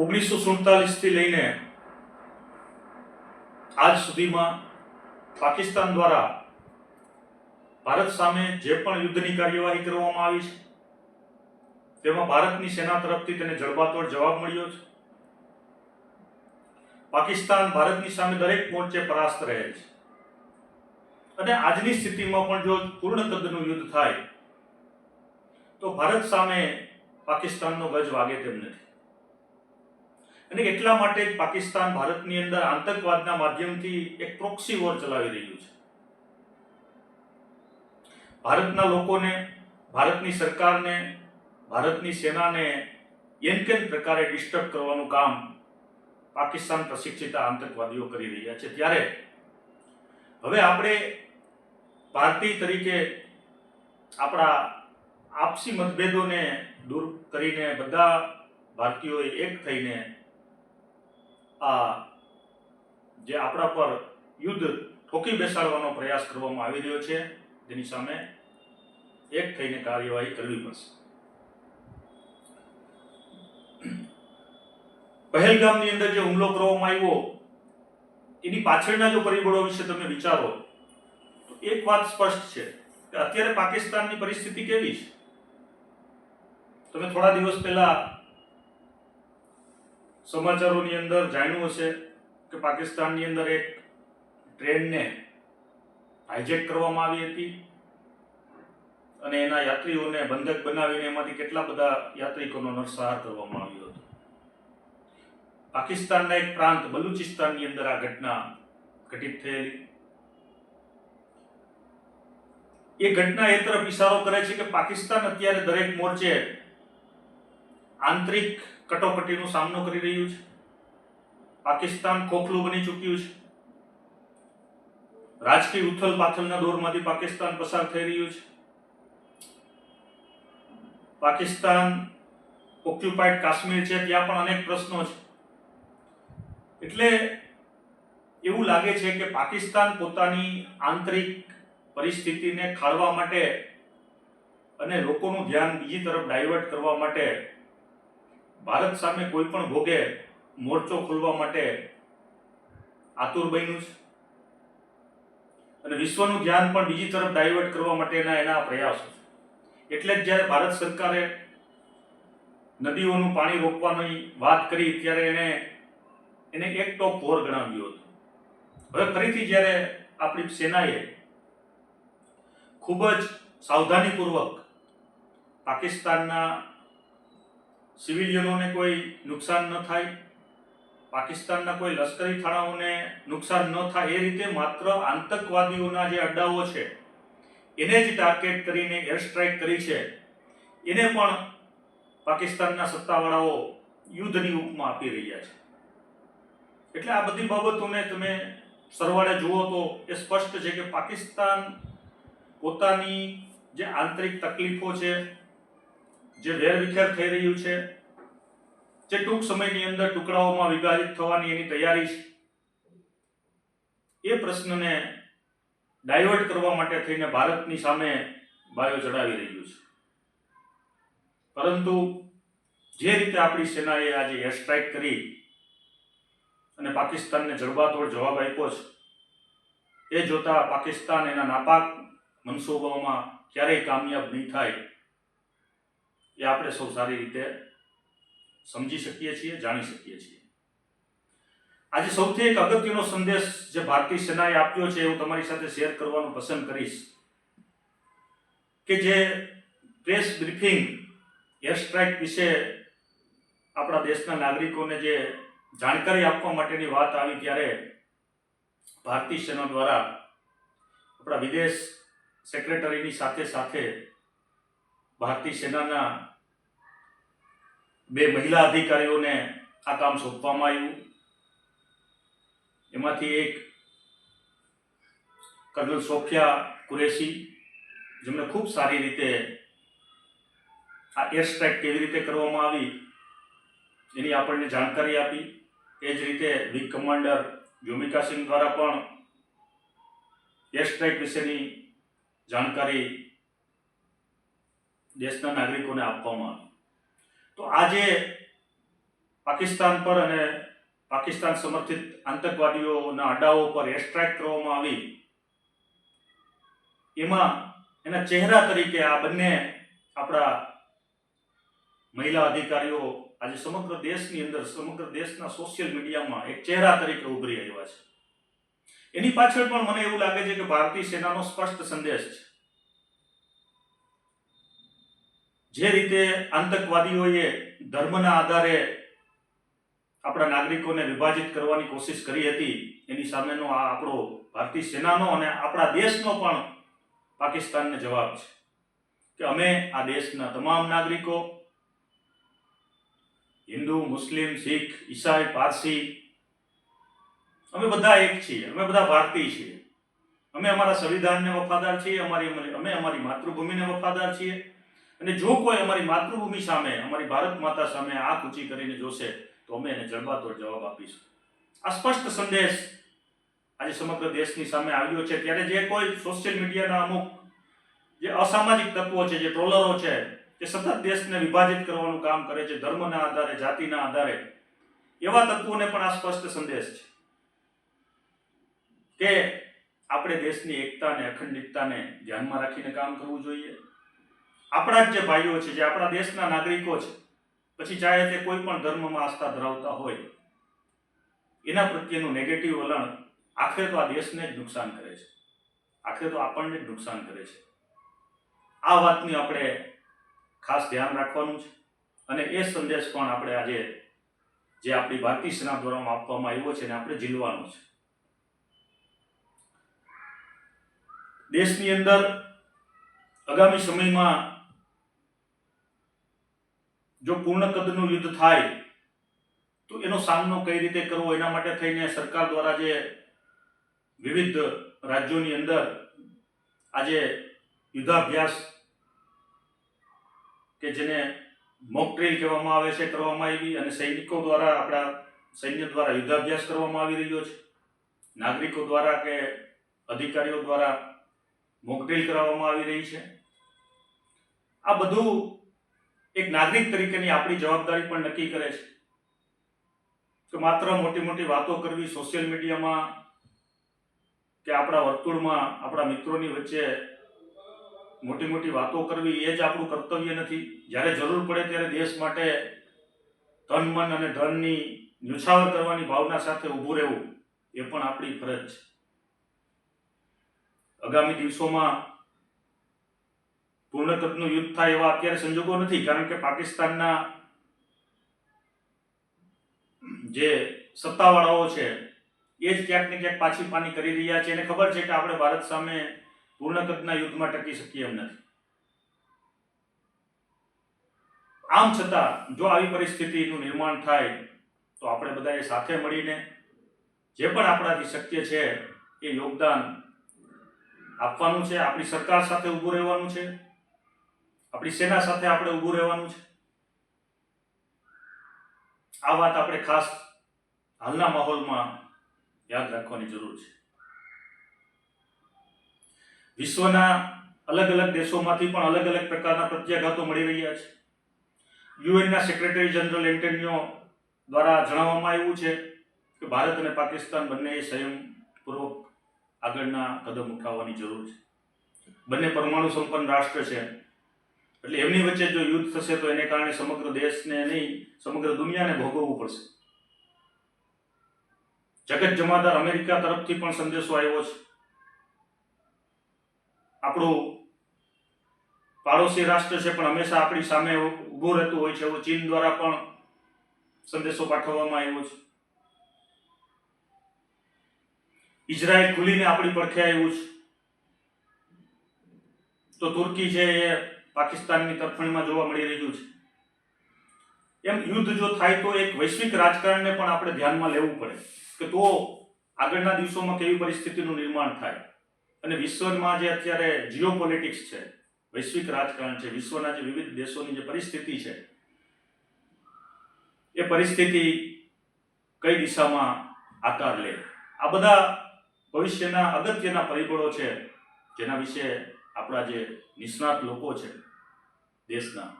ઓગણીસો સુડતાલીસથી લઈને આજ સુધીમાં પાકિસ્તાન દ્વારા ભારત સામે જે પણ યુદ્ધની કાર્યવાહી કરવામાં આવી છે, તેમાં ભારતની સેના તરફથી તેને જડબાતોડ જવાબ મળ્યો છે. પાકિસ્તાન ભારતની સામે દરેક મોરચે પરાસ્ત રહે છે. અને આજની સ્થિતિમાં પણ જો પૂર્ણ કદનું યુદ્ધ થાય, તો ભારત સામે પાકિસ્તાનનો ગજ વાગે તેમ નથી. અને એટલા માટે જ પાકિસ્તાન ભારતની અંદર આતંકવાદના માધ્યમથી એક પ્રોક્સી વોર ચલાવી રહ્યું છે. ભારતના લોકોને, ભારતની સરકારને, ભારતની સેનાને એન કેન પ્રકારે ડિસ્ટર્બ કરવાનું કામ પાકિસ્તાન પ્રશિક્ષિત આતંકવાદીઓ કરી રહ્યા છે. ત્યારે હવે આપણે ભારતીય તરીકે આપણા આપસી મતભેદોને દૂર કરીને બધા ભારતીયોએ એક થઈને આ જે આપણા પર યુદ્ધ ઠોકી બેસાડવાનો પ્રયાસ કરવામાં આવી રહ્યો છે, તેની સામે એક થઈને કાર્યવાહી કરવી પડશે. પહેલગામની અંદર જે હુમલો કરવામાં આવ્યો, એની પાછળના જો પરિબળો વિશે તમે વિચારો, તો એક વાત સ્પષ્ટ છે કે અત્યારે પાકિસ્તાનની પરિસ્થિતિ કેવી છે? તમે થોડા દિવસ પહેલા સમાચારોની અંદર જાણ્યું હશે કે પાકિસ્તાનની અંદર એક ટ્રેનને હાઇજેક કરવામાં આવી હતી અને એના યાત્રીઓને બંધક બનાવીને એમાંથી કેટલા બધા યાત્રિકોનો નરસંહાર કરવામાં આવ્યો હતો. પાકિસ્તાનના એક પ્રાંત બલુચિસ્તાનની અંદર આ ઘટના ઘટિત થયેલી. એ ઘટના એ તરફ ઇશારો કરે છે કે પાકિસ્તાન અત્યારે દરેક મોરચે આંતરિક કટોકટીનો સામનો કરી રહ્યું છે. પાકિસ્તાન ખોખલું બની ચૂક્યું છે. રાજકીય ઉથલ પાથલના દોરમાંથી પાકિસ્તાન પસાર થઈ રહ્યું છે. પાકિસ્તાન ઓક્યુપાઈડ કાશ્મીર છે, ત્યાં પણ અનેક પ્રશ્નો છે. એટલે એવું લાગે છે કે પાકિસ્તાન પોતાની આંતરિક પરિસ્થિતિને ખાળવા માટે અને લોકોનું ધ્યાન બીજી તરફ ડાયવર્ટ કરવા માટે ભારત સામે કોઈ પણ ભોગે મોરચો ખોલવા માટે આતુર બન્યું છે. અને વિશ્વનું ધ્યાન પણ બીજી તરફ ડાયવર્ટ કરવા માટેના એના પ્રયાસો છે. એટલે જ જ્યારે ભારત સરકારે નદીઓનું પાણી રોકવાની વાત કરી, ત્યારે એને એને એક ટોપ વોર ગણાવ્યું હતું. હવે ફરીથી જ્યારે આપણી સેનાએ ખૂબ જ સાવધાનીપૂર્વક પાકિસ્તાનના સિવિલિયનોને કોઈ નુકસાન ન થાય, પાકિસ્તાનના કોઈ લશ્કરી થાણાઓને નુકસાન ન થાય, એ રીતે માત્ર આતંકવાદીઓના જે અડ્ડાઓ છે, એને જ ટાર્ગેટ કરીને એર સ્ટ્રાઇક કરી છે. એને પણ પાકિસ્તાનના સત્તાવાળાઓ યુદ્ધની ઉપમા આપી રહ્યા છે. એટલે આ બધી બાબતોને તમે સરવાળે જુઓ તો એ સ્પષ્ટ છે કે પાકિસ્તાન પોતાની જે આંતરિક તકલીફો છે જે વેરવિખેર થઈ રહ્યું છે, જે ટૂંક સમયની અંદર ટુકડાઓમાં વિભાજિત થવાની એની તૈયારી છે, એ પ્રશ્નને ડાયવર્ટ કરવા માટે થઈને ભારતની સામે બાયો ચડાવી રહ્યું છે. પરંતુ જે રીતે આપણી સેનાએ આજે એર સ્ટ્રાઇક કરી અને પાકિસ્તાનને જડબાતોડ જવાબ આપ્યો છે, એ જોતા પાકિસ્તાન એના નાપાક મનસૂબાઓમાં ક્યારેય કામયાબ નહીં થાય એ આપણે સૌ સારી રીતે સમજી શકીએ છીએ, જાણી શકીએ છીએ. આજે સૌથી એક અગત્યનો સંદેશ જે ભારતીય સેનાએ આપ્યો છે એ હું તમારી સાથે શેર કરવાનું પસંદ કરીશ કે જે પ્રેસ બ્રીફિંગ એર સ્ટ્રાઇક વિશે આપણા દેશના નાગરિકોને જે જાણકારી આપવા માટેની વાત આવી ત્યારે ભારતીય સેના દ્વારા આપણા વિદેશ સેક્રેટરીની સાથે સાથે ભારતીય સેનાના બે મહિલા અધિકારીઓને આ કામ સોંપવામાં આવ્યું. એમાંથી એક કર્નલ સોફિયા કુરેશી જેમણે ખૂબ સારી રીતે આ એર સ્ટ્રાઇક કેવી રીતે કરવામાં આવી, એની આપણને જાણકારી આપી. એ જ રીતે વિંગ કમાન્ડર યોમિકા સિંહ દ્વારા પણ એર સ્ટ્રાઇક વિશેની જાણકારી દેશના નાગરિકોને આપવામાં આવી. તો આજે પાકિસ્તાન પર અને પાકિસ્તાન સમર્થિત આતંકવાદીઓના અડાઓ પર એરસ્ટ્રાઇક કરવામાં આવી. એમાં એના ચહેરા તરીકે આ બંને આપણા મહિલા અધિકારીઓ આજે સમગ્ર દેશની અંદર, સમગ્ર દેશના સોશિયલ મીડિયામાં એક ચહેરા તરીકે ઉભરી આવ્યા છે. એની પાછળ પણ મને એવું લાગે છે કે ભારતીય સેનાનો સ્પષ્ટ સંદેશ છે. જે રીતે આતંકવાદીઓએ ધર્મના આધારે આપણા નાગરિકોને વિભાજિત કરવાની કોશિશ કરી હતી, એની સામેનો આ આપણો ભારતીય સેનાનો અને આપણા દેશનો પણ પાકિસ્તાનને જવાબ છે કે અમે આ દેશના તમામ નાગરિકો, હિન્દુ, મુસ્લિમ, શીખ, ઈસાઈ, પારસી, અમે બધા એક છીએ, અમે બધા ભારતીય છીએ. અમે અમારા સંવિધાનને વફાદાર છીએ, અમારી અમે અમારી માતૃભૂમિને વફાદાર છીએ. અને જો કોઈ અમારી માતૃભૂમિ સામે, અમારી ભારત માતા સામે આંખ ઊંચી કરીને જોશે, તો અમે એને જડબાતોડ જવાબ આપીશું. આ સ્પષ્ટ સંદેશ આજે સમગ્ર દેશની સામે આવ્યો છે. ત્યારે જે કોઈ સોશિયલ મીડિયાના અમુક જે અસામાજિક તત્વો છે, જે ટ્રોલરો છે, જે સતત દેશને વિભાજિત કરવાનું કામ કરે છે, ધર્મના આધારે, જાતિના આધારે, એવા તત્વોને પણ આ સ્પષ્ટ સંદેશ છે કે આપણે દેશની એકતા અને અખંડિતતાને ધ્યાનમાં રાખીને કામ કરવું જોઈએ. આપણા જ જે ભાઈઓ છે, જે આપણા દેશના નાગરિકો છે, પછી ચાહે તે કોઈ પણ ધર્મમાં આસ્થા ધરાવતા હોય, એના પ્રત્યેનું નેગેટિવ વલણ આખરે તો આ દેશને જ નુકસાન કરે છે. આખરે તો આપણને જ નુકસાન કરે છે. આ વાતની આપણે ખાસ ધ્યાન રાખવાનું છે અને એ સંદેશ પણ આપણે આજે જે આપણી ભારતીય સેના દ્વારા આપવામાં આવ્યો છે ને આપણે ઝીલવાનો છે. દેશની અંદર આગામી સમયમાં જો પૂર્ણ કદનું યુદ્ધ થાય, તો એનો સામનો કઈ રીતે કરવો એના માટે થઈને સરકાર દ્વારા જે વિવિધ રાજ્યોની અંદર આજે યુદ્ધાભ્યાસ કે જેને મોક ડ્રીલ કહેવામાં આવે છે, કરવામાં આવી અને સૈનિકો દ્વારા આપણા સૈન્ય દ્વારા યુદ્ધાભ્યાસ કરવામાં આવી રહ્યો છે. નાગરિકો દ્વારા કે અધિકારીઓ દ્વારા મોક ડ્રીલ કરાવવામાં આવી રહી છે. આ બધું એક નાગરિક તરીકેની આપણી જવાબદારી પણ નક્કી કરે છે. કે માત્ર મોટી મોટી વાતો કરવી સોશિયલ મીડિયામાં કે આપણા વર્તુળમાં આપણા મિત્રોની વચ્ચે મોટી મોટી વાતો કરવી એ જ આપણું કર્તવ્ય નથી. જ્યારે જરૂર પડે ત્યારે દેશ માટે તન મન અને ધનની ન્યુછાવર કરવાની ભાવના સાથે ઊભું રહેવું એ પણ આપણી ફરજ છે. આગામી દિવસોમાં પૂર્ણ કદનું યુદ્ધ થાય એવા અત્યારે સંજોગો નથી, કારણ કે પાકિસ્તાનના જે સત્તાવાળાઓ છે, એ જ ક્યાંક ને ક્યાંક પાછી પાની કરી રહ્યા છે. એને ખબર છે કે આપણે ભારત સામે પૂર્ણ કદના યુદ્ધમાં ટકી શકીએ એમ નથી. આમ છતાં, જો આવી પરિસ્થિતિનું નિર્માણ થાય, તો આપણે બધાએ સાથે મળીને જે પણ આપણાથી શક્ય છે, એ યોગદાન આપવાનું છે, આપણી સરકાર સાથે ઊભું રહેવાનું છે. આપણી સેના સાથે આપણે ઊભું રહેવાનું છે. આ વાત આપણે ખાસ હાલના માહોલમાં યાદ રાખવાની જરૂર છે. વિશ્વના અલગ અલગ દેશોમાંથી પણ અલગ અલગ પ્રકારના પ્રત્યાઘાતો મળી રહ્યા છે. યુએનના સેક્રેટરી જનરલ એન્ટોનિયો દ્વારા જણાવવામાં આવ્યું છે કે ભારત અને પાકિસ્તાન બંનેએ સંયમપૂર્વક આગળના કદમ ઉઠાવવાની જરૂર છે. બંને પરમાણુ સંપન્ન રાષ્ટ્ર છે. એટલે એમની વચ્ચે જો યુદ્ધ થશે તો એને કારણે સમગ્ર દેશને નહીં, સમગ્ર દુનિયાને ભોગવવું પડશે. જગત જમાદાર અમેરિકા તરફથી પણ સંદેશો આવ્યો છે. આપણું પાડોશી રાષ્ટ્ર છે, પણ હંમેશા આપણી સામે ઊભું રહેતું હોય છે. એવું ચીન દ્વારા પણ સંદેશો પાઠવવામાં આવ્યો છે. ઇઝરાયલ ખુલીને આપણી પડખે આવ્યું છે. તો તુર્કી છે, એ પાકિસ્તાનની તરફેણમાં જોવા મળી રહ્યું છે. એમ યુદ્ધ જો થાય તો એક વૈશ્વિક રાજકારણને પણ આપણે ધ્યાનમાં લેવું પડે કે તો આગળના દિવસોમાં કેવી પરિસ્થિતિનું નિર્માણ થાય. અને વિશ્વમાં જે અત્યારે જીઓ પોલિટિક્સ છે, વૈશ્વિક રાજકારણ છે, વિશ્વના જે વિવિધ દેશોની જે પરિસ્થિતિ છે, એ પરિસ્થિતિ કઈ દિશામાં આકાર લે? આ બધા ભવિષ્યના અગત્યના પરિબળો છે, જેના વિશે આપણા જે નિષ્ણાત લોકો છે દેશના,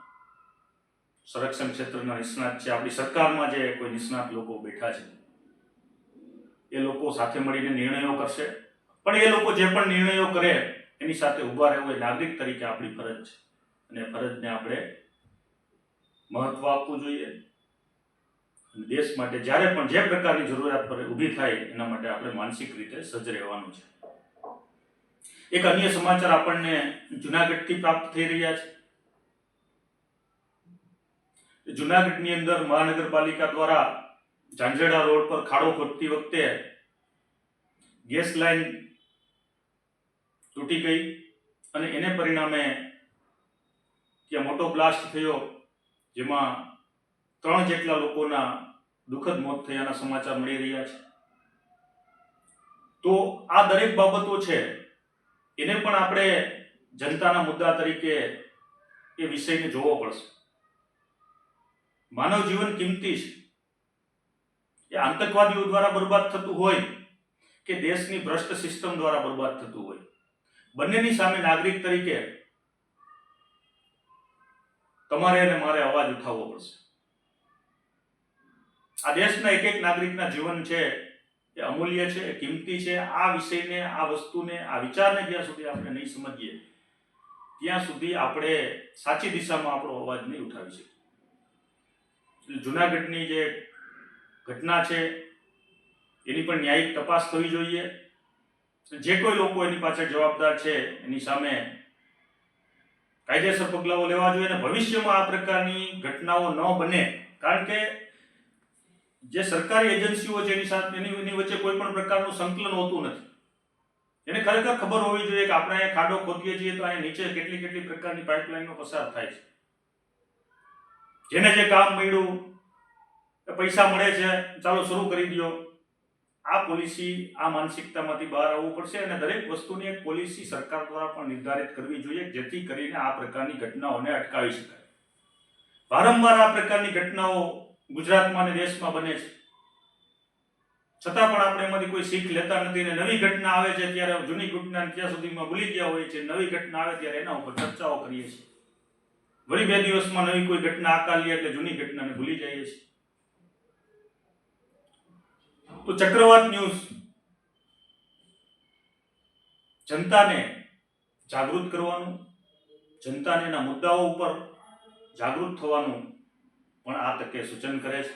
સંરક્ષણ ક્ષેત્રના નિષ્ણાત છે, આપણી સરકારમાં જે કોઈ નિષ્ણાત લોકો બેઠા છે, એ લોકો સાથે મળીને નિર્ણયો કરશે. પણ એ લોકો જે પણ નિર્ણયો કરે, એની સાથે ઊભા રહેવું એ નાગરિક તરીકે આપણી ફરજ છે. અને ફરજને આપણે મહત્વ આપવું જોઈએ. દેશ માટે જ્યારે પણ જે પ્રકારની જરૂરિયાત પર ઊભી થાય, એના માટે આપણે માનસિક રીતે સજ્જ રહેવાનું છે. એક અન્ય સમાચાર આપણને જુનાગઢથી પ્રાપ્ત થઈ રહ્યા છે. જુનાગઢની અંદર મહાનગરપાલિકા દ્વારા ઝાંઝરડા રોડ પર ખાડો ખોદતી વખતે ગેસ લાઈન તૂટી ગઈ અને એને પરિણામે ત્યાં મોટો બ્લાસ્ટ થયો, જેમાં ત્રણ જેટલા લોકોના દુઃખદ મોત થયાના સમાચાર મળી રહ્યા છે. તો આ દરેક બાબતો છે એને પણ આપણે જનતાના મુદ્દા તરીકે એ વિષયને જોવો પડશે. માનવ જીવન કિંમતી છે. એ આતંકવાદીઓ દ્વારા બરબાદ થતું હોય કે દેશની ભ્રષ્ટ સિસ્ટમ દ્વારા બરબાદ થતું હોય. બંનેની સામે નાગરિક તરીકે તમારે અને મારે અવાજ ઉઠાવવો પડશે. આ દેશના એક એક નાગરિકના જીવન છે એ અમૂલ્ય છે કિંમતી છે. આ વિષયને, આ વસ્તુને, આ વિચારને જ્યાં સુધી આપણે નહીં સમજીએ, ત્યાં સુધી આપણે સાચી દિશામાં આપણો અવાજ નહીં ઉઠાવી શકીએ. જુનાગઢની જે ઘટના છે, એની પણ ન્યાયિક તપાસ થવી જોઈએ. જે કોઈ લોકો એની પાછળ જવાબદાર છે, એની સામે કાયદેસર પગલાઓ લેવા જોઈએ અને ભવિષ્યમાં આ પ્રકારની ઘટનાઓ ન બને. કારણ કે જે સરકારી એજન્સીઓ છે એની સાથે એની વચ્ચે કોઈ પણ પ્રકારનું સંકલન હોતું નથી. એને ખરેખર ખબર હોવી જોઈએ કે આપણે અહીંયા ખાડો ખોદીએ છીએ તો અહીંયા નીચે કેટલી કેટલી પ્રકારની પાઇપલાઇનનો પસાર થાય છે. જેને જે કામ મળ્યું પૈસા મળે છે, ચાલો શરૂ કરી દો. આ પોલિસી આ માનસિકતામાંથી બહાર આવવું પડશે અને દરેક વસ્તુની એક પોલિસી સરકાર દ્વારા પણ નિર્ધારિત કરવી જોઈએ જેથી કરીને આ પ્રકારની ઘટનાઓને અટકાવી શકાય. વારંવાર આ પ્રકારની ઘટનાઓ ગુજરાતમાં અને દેશમાં બને છે. છતાં પણ આપણે એમાંથી કોઈ શીખ લેતા નથી ને નવી ઘટના આવે છે ત્યારે જૂની ઘટના ત્યાં સુધીમાં ભૂલી ગયા હોય છે, નવી ઘટના આવે ત્યારે એના ઉપર ચર્ચાઓ કરીએ છીએ. વળી બે દિવસમાં નવી કોઈ ઘટના આકાલીએ એટલે જૂની ઘટનાને ભૂલી જઈએ છીએ. તો ચક્રવાત ન્યૂઝ. જનતાને જાગૃત કરવાનું, જનતાને એના મુદ્દાઓ ઉપર જાગૃત થવાનું પણ આ તકે સૂચન કરે છે.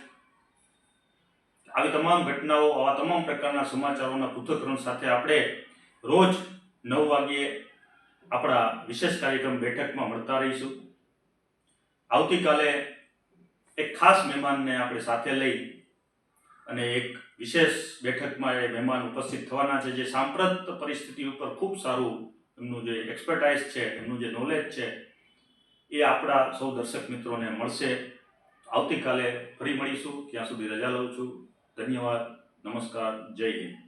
આવી તમામ ઘટનાઓ, આવા તમામ પ્રકારના સમાચારોના પૃથ્થકરણ સાથે આપણે રોજ નવ વાગ્યે આપણા વિશેષ કાર્યક્રમ બેઠકમાં મળતા રહીશું. આવતીકાલે એક ખાસ મહેમાનને આપણે સાથે લઈ અને એક વિશેષ બેઠકમાં એ મહેમાન ઉપસ્થિત થવાના છે, જે સાંપ્રત પરિસ્થિતિ ઉપર ખૂબ સારું એમનું જે એક્સપર્ટાઇઝ છે, એમનું જે નોલેજ છે, એ આપણા સૌ દર્શક મિત્રોને મળશે. આવતીકાલે ફરી મળીશું. ત્યાં સુધી રજા લઉં છું. ધન્યવાદ. નમસ્કાર. જય હિન્દ.